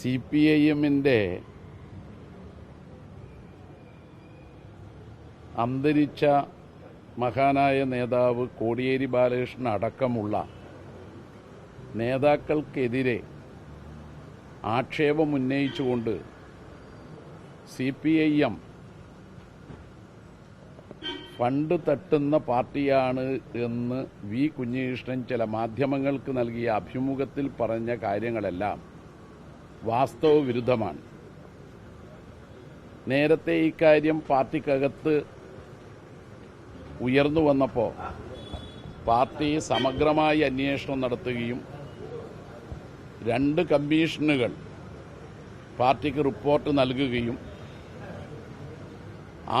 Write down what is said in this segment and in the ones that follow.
C P I എമ്മിന്റെ അന്തരിച്ച മഹാനായ നേതാവ് കോടിയേരി ബാലകൃഷ്ണൻ അടക്കമുള്ള നേതാക്കൾക്കെതിരെ ആക്ഷേപം ഉന്നയിച്ചുകൊണ്ട് C P I M fund തട്ടുന്ന പാർട്ടിയാണ് എന്ന് വി കുഞ്ഞികൃഷ്ണൻ ചില മാധ്യമങ്ങൾക്ക് നൽകിയ അഭിമുഖത്തിൽ പറഞ്ഞ കാര്യങ്ങളെല്ലാം വാസ്തവ വിരുദ്ധമാണ്. നേരത്തെ ഇക്കാര്യം പാർട്ടിക്കകത്ത് ഉയർന്നു വന്നപ്പോൾ പാർട്ടി സമഗ്രമായി അന്വേഷണം നടത്തുകയും രണ്ട് കമ്മീഷനുകൾ പാർട്ടിക്ക് റിപ്പോർട്ട് നൽകുകയും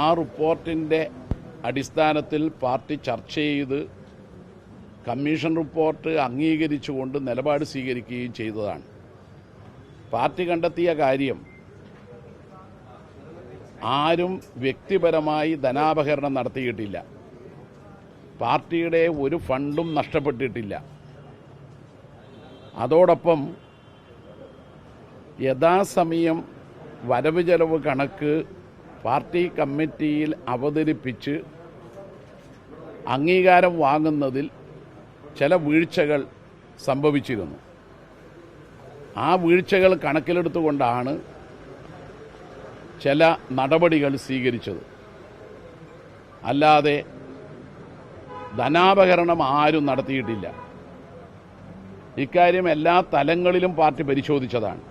ആ റിപ്പോർട്ടിന്റെ അടിസ്ഥാനത്തിൽ പാർട്ടി ചർച്ച ചെയ്ത് കമ്മീഷൻ റിപ്പോർട്ട് അംഗീകരിച്ചുകൊണ്ട് നിലപാട് സ്വീകരിക്കുകയും ചെയ്തതാണ്. പാർട്ടി കണ്ടെത്തിയ കാര്യം ആരും വ്യക്തിപരമായി ധനാപഹരണം നടത്തിയിട്ടില്ല. പാർട്ടിയുടെ ഒരു ഫണ്ടും നഷ്ടപ്പെട്ടിട്ടില്ല. അതോടൊപ്പം യഥാസമയം വരവ് ചെലവ് കണക്ക് പാർട്ടി കമ്മിറ്റിയിൽ അവതരിപ്പിച്ച് അംഗീകാരം വാങ്ങുന്നതിൽ ചില വീഴ്ചകൾ സംഭവിച്ചിരുന്നു. ആ വീഴ്ചകൾ കണക്കിലെടുത്തുകൊണ്ടാണ് ചില നടപടികൾ സ്വീകരിച്ചത്. അല്ലാതെ ധനാപകരണം ആരും നടത്തിയിട്ടില്ല. ഇക്കാര്യം എല്ലാ തലങ്ങളിലും പാർട്ടി പരിശോധിച്ചതാണ്.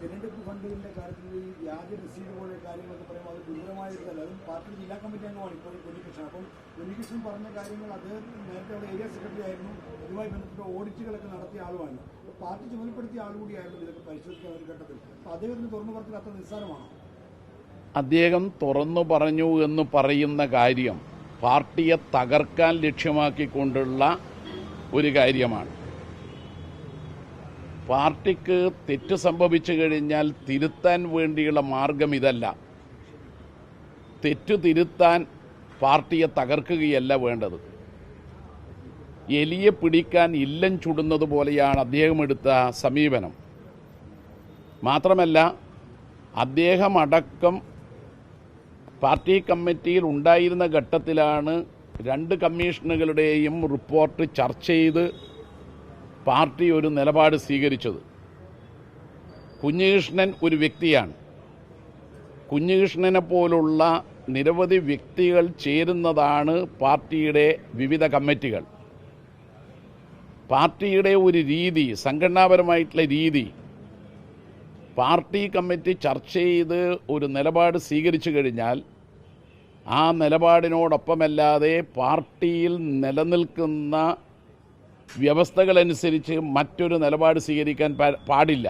തിരഞ്ഞെടുപ്പ് ഫണ്ടുകളുടെ കാര്യത്തിൽ വ്യാജ രസീത് പോലെ ഗുരുതരമായ പാർട്ടി ജില്ലാ കമ്മിറ്റി അംഗമാണ് ഇപ്പോൾ ഉണ്ണികൃഷ്ണൻ അപ്പം ഉണ്ണികൃഷ്ണൻ പറഞ്ഞ കാര്യങ്ങൾ അദ്ദേഹം നേരത്തെ അവിടെ ഏരിയ സെക്രട്ടറി ആയിരുന്നു. ഇതുമായി ബന്ധപ്പെട്ട ഓഡിറ്റുകളൊക്കെ നടത്തിയ ആളുമാണ്. പാർട്ടി ചുമതലപ്പെടുത്തിയ ആളുകൂടിയായിരുന്നു ഇതൊക്കെ പരിശോധിക്കാൻ ഒരു ഘട്ടത്തിൽ. അപ്പോൾ അദ്ദേഹത്തിന് തുറന്നു പറഞ്ഞത് അത്ര നിസ്സാരമാണോ? അദ്ദേഹം തുറന്നു പറഞ്ഞു എന്ന് പറയുന്ന കാര്യം പാർട്ടിയെ തകർക്കാൻ ലക്ഷ്യമാക്കിക്കൊണ്ടുള്ള ഒരു കാര്യമാണ്. പാർട്ടിക്ക് തെറ്റ് സംഭവിച്ചു കഴിഞ്ഞാൽ തിരുത്താൻ വേണ്ടിയുള്ള മാർഗം ഇതല്ല. തെറ്റ് തിരുത്താൻ പാർട്ടിയെ തകർക്കുകയല്ല വേണ്ടത്. എലിയെ പിടിക്കാൻ ഇല്ലം ചുടുന്നത് പോലെയാണ് അദ്ദേഹം എടുത്ത സമീപനം. മാത്രമല്ല അദ്ദേഹം അടക്കം പാർട്ടി കമ്മിറ്റിയിൽ ഉണ്ടായിരുന്ന ഘട്ടത്തിലാണ് രണ്ട് കമ്മീഷനുകളുടെയും റിപ്പോർട്ട് ചർച്ച ചെയ്ത് പാർട്ടി ഒരു നിലപാട് സ്വീകരിച്ചത്. കുഞ്ഞികൃഷ്ണൻ ഒരു വ്യക്തിയാണ്. കുഞ്ഞികൃഷ്ണനെ പോലുള്ള നിരവധി വ്യക്തികൾ ചേരുന്നതാണ് പാർട്ടിയുടെ വിവിധ കമ്മിറ്റികൾ. പാർട്ടിയുടെ ഒരു രീതി സംഘടനാപരമായിട്ടുള്ള രീതി പാർട്ടി കമ്മിറ്റി ചർച്ച ചെയ്ത് ഒരു നിലപാട് സ്വീകരിച്ചു കഴിഞ്ഞാൽ ആ നിലപാടിനോടൊപ്പമല്ലാതെ പാർട്ടിയിൽ നിലനിൽക്കുന്ന വ്യവസ്ഥകളനുസരിച്ച് മറ്റൊരു നിലപാട് സ്വീകരിക്കാൻ പാടില്ല.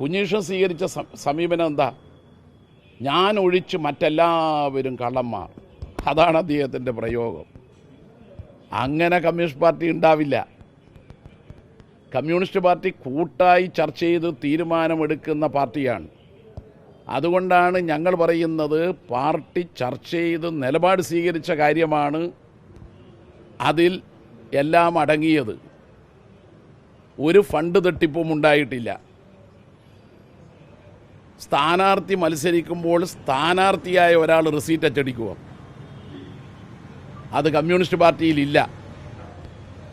കുഞ്ഞീഷൻ സ്വീകരിച്ച സമീപനം എന്താ? ഞാൻ ഒഴിച്ച് മറ്റെല്ലാവരും കള്ളന്മാർ. അതാണ് അദ്ദേഹത്തിന്റെ പ്രയോഗം. അങ്ങനെ കമ്മ്യൂണിസ്റ്റ് പാർട്ടി ഉണ്ടാവില്ല. കമ്മ്യൂണിസ്റ്റ് പാർട്ടി കൂട്ടായി ചർച്ച ചെയ്ത് തീരുമാനമെടുക്കുന്ന പാർട്ടിയാണ്. അതുകൊണ്ടാണ് ഞങ്ങൾ പറയുന്നത് പാർട്ടി ചർച്ച ചെയ്ത് നിലപാട് സ്വീകരിച്ച കാര്യമാണ് അതിൽ എല്ലാം അടങ്ങിയത്. ഒരു ഫണ്ട് തട്ടിപ്പും ഉണ്ടായിട്ടില്ല. സ്ഥാനാർത്ഥി മത്സരിക്കുമ്പോൾ സ്ഥാനാർത്ഥിയായ ഒരാൾ റിസീറ്റ് അച്ചടിക്കുക. അത് കമ്മ്യൂണിസ്റ്റ് പാർട്ടിയിലില്ല.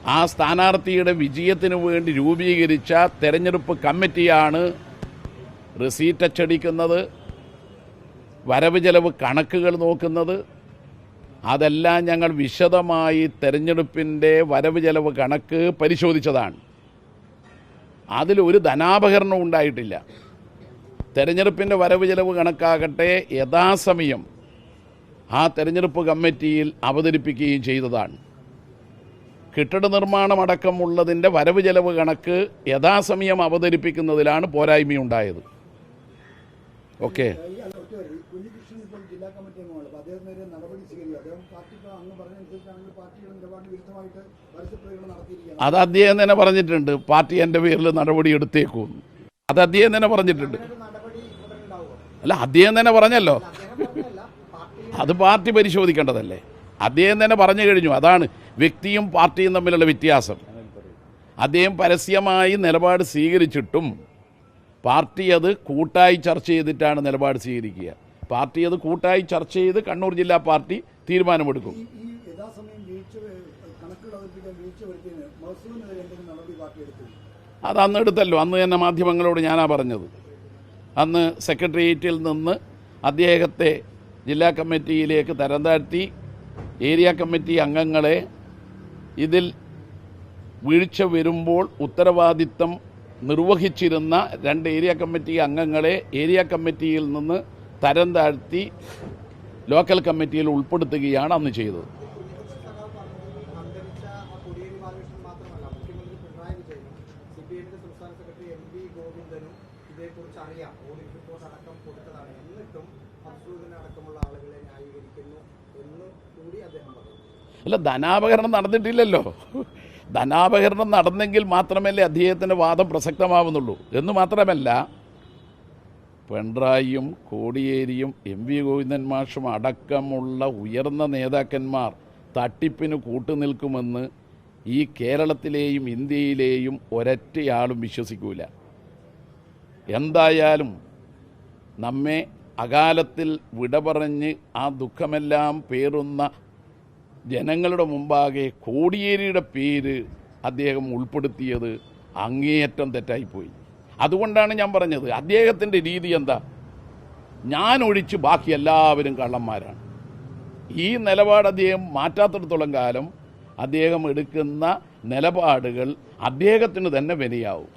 ആ സ്ഥാനാർത്ഥിയുടെ വിജയത്തിന് വേണ്ടി രൂപീകരിച്ച തെരഞ്ഞെടുപ്പ് കമ്മിറ്റിയാണ് റിസീറ്റ് അച്ചടിക്കുന്നത് വരവ് ചെലവ് കണക്കുകൾ നോക്കുന്നത്. അതെല്ലാം ഞങ്ങൾ വിശദമായി തെരഞ്ഞെടുപ്പിന്റെ വരവ് ചെലവ് കണക്ക് പരിശോധിച്ചതാണ്. അതിലൊരു ധനാപകരണം ഉണ്ടായിട്ടില്ല. തെരഞ്ഞെടുപ്പിന്റെ വരവ് ചെലവ് കണക്കാകട്ടെ യഥാസമയം ആ തെരഞ്ഞെടുപ്പ് കമ്മിറ്റിയിൽ അവതരിപ്പിക്കുകയും ചെയ്തതാണ്. കെട്ടിട നിർമ്മാണമടക്കമുള്ളതിന്റെ വരവ് ചെലവ് കണക്ക് യഥാസമയം അവതരിപ്പിക്കുന്നതിലാണ് പോരായ്മയുണ്ടായത്. ഓക്കെ. അത് അദ്ദേഹം തന്നെ പറഞ്ഞിട്ടുണ്ട്. പാർട്ടി എന്റെ പേരിൽ നടപടി എടുത്തേക്കും അത് അദ്ദേഹം തന്നെ പറഞ്ഞിട്ടുണ്ട്. അല്ല അദ്ദേഹം തന്നെ പറഞ്ഞല്ലോ. അത് പാർട്ടി പരിശോധിക്കേണ്ടതല്ലേ? അദ്ദേഹം തന്നെ പറഞ്ഞു കഴിഞ്ഞു അതാണ് വ്യക്തിയും പാർട്ടിയും തമ്മിലുള്ള വ്യത്യാസം. അദ്ദേഹം പരസ്യമായി നിലപാട് സ്വീകരിച്ചിട്ടും പാർട്ടി അത് കൂട്ടായി ചർച്ച ചെയ്തിട്ടാണ് നിലപാട് സ്വീകരിക്കുക. പാർട്ടി അത് കൂട്ടായി ചർച്ച ചെയ്ത് കണ്ണൂർ ജില്ലാ പാർട്ടി തീരുമാനമെടുക്കും. അത് അന്ന് എടുത്തല്ലോ. അന്ന് തന്നെ മാധ്യമങ്ങളോട് ഞാനാ പറഞ്ഞത്. അന്ന് സെക്രട്ടേറിയറ്റിൽ നിന്ന് അദ്ദേഹത്തെ ജില്ലാ കമ്മിറ്റിയിലേക്ക് തരം താഴ്ത്തി ഏരിയ കമ്മിറ്റി അംഗങ്ങളെ ഇതിൽ വീഴ്ച വരുമ്പോൾ ഉത്തരവാദിത്തം നിർവഹിച്ചിരുന്ന രണ്ട് ഏരിയ കമ്മിറ്റി അംഗങ്ങളെ ഏരിയ കമ്മിറ്റിയിൽ നിന്ന് തരം താഴ്ത്തി ലോക്കൽ കമ്മിറ്റിയിൽ ഉൾപ്പെടുത്തുകയാണ് അന്ന് ചെയ്തത്. ഇതേക്കുറിച്ച് അറിയാം ഓഡിറ്റ് റിപ്പോർട്ട് അടക്കം കൊടുത്തതാണ്. എന്നിട്ടും അബ്സൂദിനെ അടക്കമുള്ള ആളുകളെ ന്യായീകരിക്കുന്നു എന്ന് കൂടി അദ്ദേഹം പറഞ്ഞു. അല്ല ധനാപകരണം നടന്നിട്ടില്ലല്ലോ. ധനാപകരണം നടന്നെങ്കിൽ മാത്രമല്ലേ അദ്ദേഹത്തിന്റെ വാദം പ്രസക്തമാവുന്നുള്ളൂ. എന്ന് മാത്രമല്ല പിണറായിയും കോടിയേരിയും എം വി ഗോവിന്ദൻ മാഷും അടക്കമുള്ള ഉയർന്ന നേതാക്കന്മാർ തട്ടിപ്പിന് കൂട്ടുനിൽക്കുമെന്ന് ഈ കേരളത്തിലെയും ഇന്ത്യയിലെയും ഒരൊറ്റയാളും വിശ്വസിക്കൂല. എന്തായാലും നമ്മെ അകാലത്തിൽ വിട പറഞ്ഞ് ആ ദുഃഖമെല്ലാം പേറുന്ന ജനങ്ങളുടെ മുമ്പാകെ കോടിയേരിയുടെ പേര് അദ്ദേഹം ഉൾപ്പെടുത്തിയത് അങ്ങേയറ്റം തെറ്റായിപ്പോയി. അതുകൊണ്ടാണ് ഞാൻ പറഞ്ഞത് അദ്ദേഹത്തിന്റെ രീതി എന്താ? ഞാൻ ഒഴിച്ച് ബാക്കി എല്ലാവരും കള്ളന്മാരാണ്. ഈ നിലപാട് അദ്ദേഹം മാറ്റാത്തിടത്തോളം കാലം അദ്ദേഹം എടുക്കുന്ന നിലപാടുകൾ അദ്ദേഹത്തിന് തന്നെ വിനയാവും